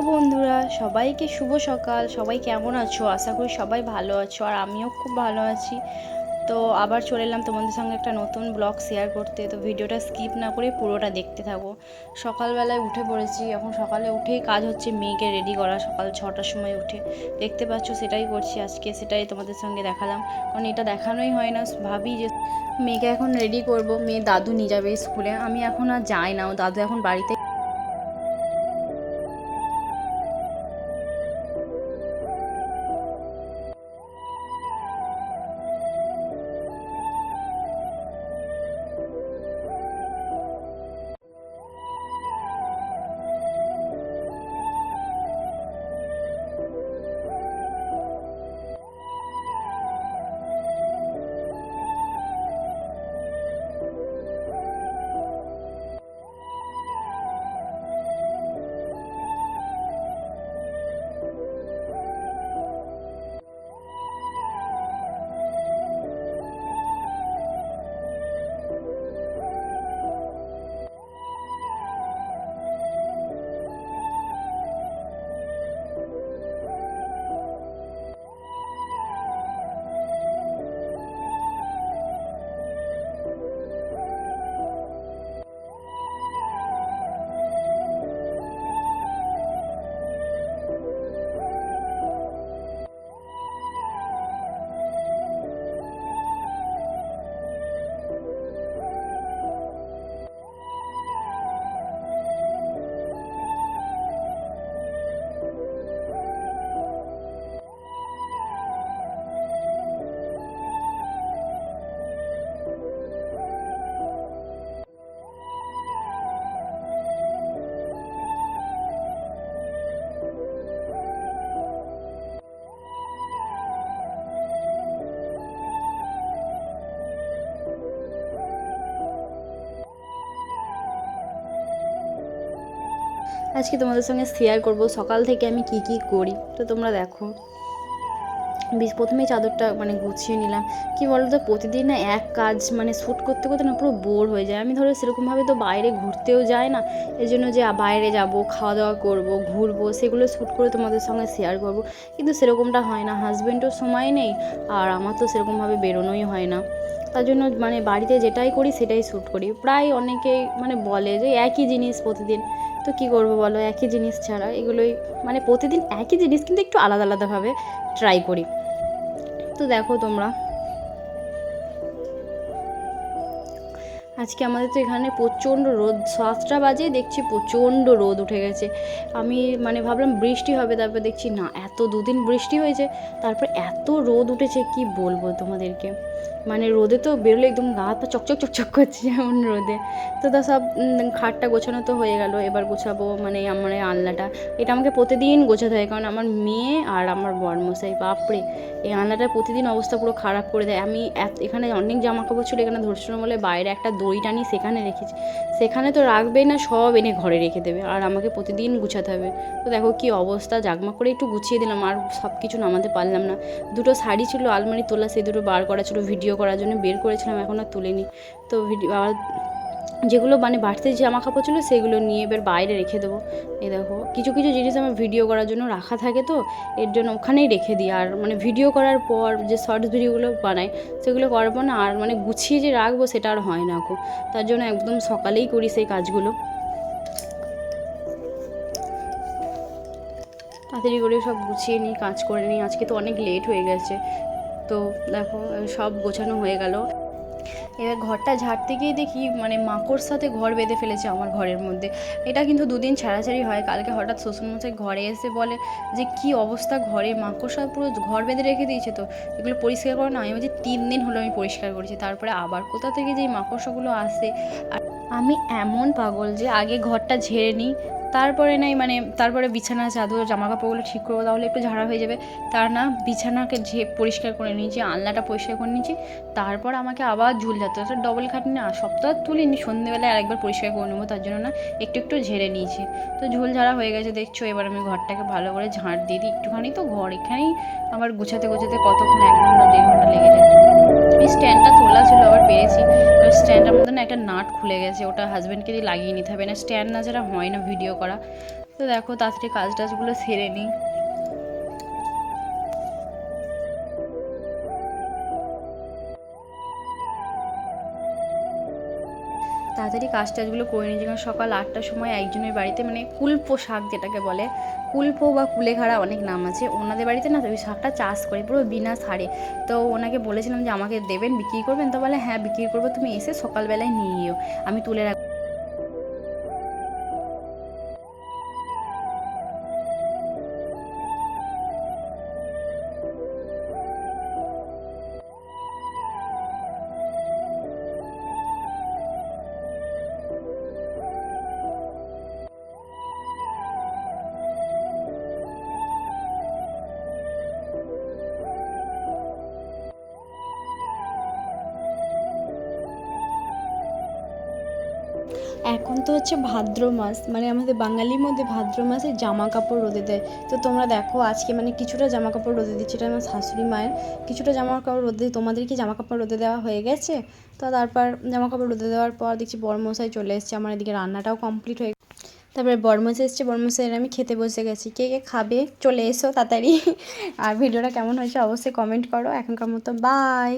Hello বন্ধুরা, সবাইকে শুভ সকাল। সবাই কেমন আছো? আশা করি সবাই ভালো আছো আর আমিও খুব ভালো আছি। তো আবার চলে এলাম তোমাদের সঙ্গে একটা নতুন ব্লগ শেয়ার করতে। তো ভিডিওটা স্কিপ না করে পুরোটা দেখতে থাকো। সকালবেলায় উঠে পড়েছি। এখন সকালে উঠেই কাজ হচ্ছে মেয়েকে রেডি করা, সকাল ছটার সময় উঠে। দেখতে পাচ্ছ, সেটাই করছি আজকে, সেটাই তোমাদের সঙ্গে দেখালাম। কারণ এটা দেখানোই হয় না, ভাবি যে মেয়েকে এখন রেডি করব। মেয়ে দাদু নিয়ে যাবে স্কুলে। আমি এখন আর যাই না। ও দাদু এখন বাড়িতে আজকে তোমাদের সঙ্গে শেয়ার করব সকাল থেকে আমি কি কি করি। তো তোমরা দেখো, বেশ প্রথমেই চাদরটা মানে গুছিয়ে নিলাম। কি বলতো, প্রতিদিন না এক কাজ মানে শ্যুট করতে করতে না পুরো বোর হয়ে যায়। আমি ধরো সেরকমভাবে তো বাইরে ঘুরতেও যাই না এই জন্য যে বাইরে যাব খাওয়া দাওয়া করব, ঘুরবো, সেগুলো শ্যুট করে তোমাদের সঙ্গে শেয়ার করব। কিন্তু সেরকমটা হয় না হাজব্যান্ডও সময় নেই, আর আমার তো সেরকমভাবে বেরোনোই হয় না। তার জন্য মানে বাড়িতে যেটাই করি সেটাই শ্যুট করি। প্রায় অনেকেই মানে বলে যে একই জিনিস প্রতিদিন। তো কী করব বলো? একই জিনিস ছাড়া এগুলোই মানে প্রতিদিন একই জিনিস কিন্তু একটু আলাদা আলাদাভাবে ট্রাই করি। তো দেখো তোমরা। আজকে আমাদের তো এখানে প্রচণ্ড রোদ, সাতটা বাজে দেখছি প্রচণ্ড রোদ উঠে গেছে। আমি মানে ভাবলাম বৃষ্টি হবে, তারপর দেখছি না, এত দুদিন বৃষ্টি হয়েছে, তারপর এত রোদ উঠেছে, কি বলব তোমাদেরকে? মানে রোদে তো বেরোলে একদম গা হাত পা চকচক চকচক করছে যেমন রোদে। তো তা সব খাটটা গোছানো তো হয়ে গেল, এবার গোছাবো মানে আমার আলনাটা। এটা আমাকে প্রতিদিন গোছাতে হয়, কারণ আমার মেয়ে আর আমার বরমশাই, বাপরে! এই আলনাটা প্রতিদিন অবস্থা পুরো খারাপ করে দেয়। আমি এত- এখানে অনেক জামা কাপড় ছিল, এখানে ধরছিল বলে বাইরে একটা দড়ি টানি সেখানে রেখেছি। সেখানে তো রাখবেই না, সব এনে ঘরে রেখে দেবে, আর আমাকে প্রতিদিন গুছাতে হবে। তো দেখো কি অবস্থা, জাগমা করে একটু গুছিয়ে দিলাম, আর সব কিছু নামাতে পারলাম না। দুটো শাড়ি ছিল, আলমারি তোলা সেই দুটো বার করা ছিল, ভিডিও করার জন্য বের করেছিলাম, এখন আর তুলিনি। তো ভিডিও আবার যেগুলো মানে বাড়তি জামা কাপড় ছিল সেগুলো নিয়ে এবার বাইরে রেখে দেবো। এই দেখো, কিছু কিছু জিনিস আমার ভিডিও করার জন্য রাখা থাকে তো, এর জন্য ওখানেই রেখে দিই। আর মানে ভিডিও করার পর যে শর্টস ভিডিওগুলো বানাই, সেগুলো করার পর না আর মানে গুছিয়ে যে রাখব সেটা আর হয় না এখন তার জন্য একদম সকালেই করি সেই কাজগুলো। তাড়াতাড়ি করে সব গুছিয়ে নিই, কাজ করে নিই। আজকে তো অনেক লেট হয়ে গেছে। তো দেখো সব গোছানো হয়ে গেল। এবার ঘরটা ঝাড়তে গিয়ে দেখি মানে মাকড় সাথে ঘর বেঁধে ফেলেছে আমার ঘরের মধ্যে। এটা কিন্তু দুদিন ছাড়াছাড়ি হয়, কালকে হঠাৎ শ্বশুরমশাই ঘরে এসে বলে যে, কি অবস্থা ঘরে? মাকড়সা পুরো ঘর বেঁধে রেখে দিয়েছে তো। এগুলো পরিষ্কার করো না। আমি বলছি, তিন দিন হলো আমি পরিষ্কার করেছি। তারপরে আবার কোথা থেকে যে মাকড়সাগুলো আসে? আর আমি এমন পাগল যে, আগে ঘরটা ঝেড়ে নিই তারপরে নাই মানে তারপরে বিছানা, চাদর জামা কাপড়গুলো ঠিক করব, তাহলে একটু ঝাড়া হয়ে যাবে। তার না, বিছানাকে ঝে পরিষ্কার করে নিয়েছি, আলনাটা পরিষ্কার করে নিয়েছি, তারপর আমাকে আবার ঝুল যেতে হচ্ছে ডবল খাটনি না, সপ্তাহ তুলিনি সন্ধ্যেবেলায় আরেকবার পরিষ্কার করে নেব, তার জন্য না একটু একটু ঝেড়ে নিয়েছি। তো ঝুল ঝাড়া হয়ে গেছে, দেখছ? এবার আমি ঘরটাকে ভালো করে ঝাঁট দিয়ে দিই একটুখানি। তো ঘর এখানেই আমার গুছাতে গোছাতে কতক্ষণ, এক ঘণ্টা, দেড় ঘণ্টা লেগে যায়। এই স্ট্যান্ডটা তোলা ছিল, আবার পেরেছি। এবার স্ট্যান্ডটার মধ্যে না একটা নাট খুলে গেছে, ওটা হাজব্যান্ডকে দিয়ে লাগিয়ে নিতে হবে। না স্ট্যান্ড না ছাড়া হয় না ভিডিও করা। তো দেখো, তাড়াতাড়ি কাজ টাজগুলো সেরে নিই। তাড়াতাড়ি কাজ টাজগুলো করে নিই কারণ সকাল আটটার সময় একজনের বাড়িতে মানে কুলপো শাক যেটাকে বলে। কুলপো বা কুলেখাড়া অনেক নাম আছে। ওনাদের বাড়িতে না ওই শাকটা চাষ করে, পুরো বিনা সারে তো ওনাকে বলেছিলাম যে, আমাকে দেবেন, বিক্রি করবেন? তো বলে হ্যাঁ বিক্রি করব, তুমি এসে সকালবেলায় নিয়ে আমি তুলে রাখ এখন তো হচ্ছে ভাদ্র মাস মানে আমাদের বাঙালির মধ্যে ভাদ্র মাসে জামা কাপড় রোদে দেয়। তো তোমরা দেখো আজকে মানে কিছুটা জামা কাপড় রোদে দিচ্ছি, এটা আমার শাশুড়ি মায়ের। কিছুটা জামা কাপড় রোদে, তোমাদের কি জামা কাপড় রোদে দেওয়া হয়ে গেছে? তো তারপর জামা কাপড় রোদে দেওয়ার পর দেখছি বরমশাই চলে এসেছে, আমার এদিকে রান্নাটাও কমপ্লিট হয়ে তারপরে বরমশাই এসছে, বরমশাইয়ের আমি খেতে বসে গেছি। কে কে খাবে, চলে এসো তাড়াতাড়ি। আর ভিডিওটা কেমন হয়েছে অবশ্যই কমেন্ট করো। এখনকার মতো বাই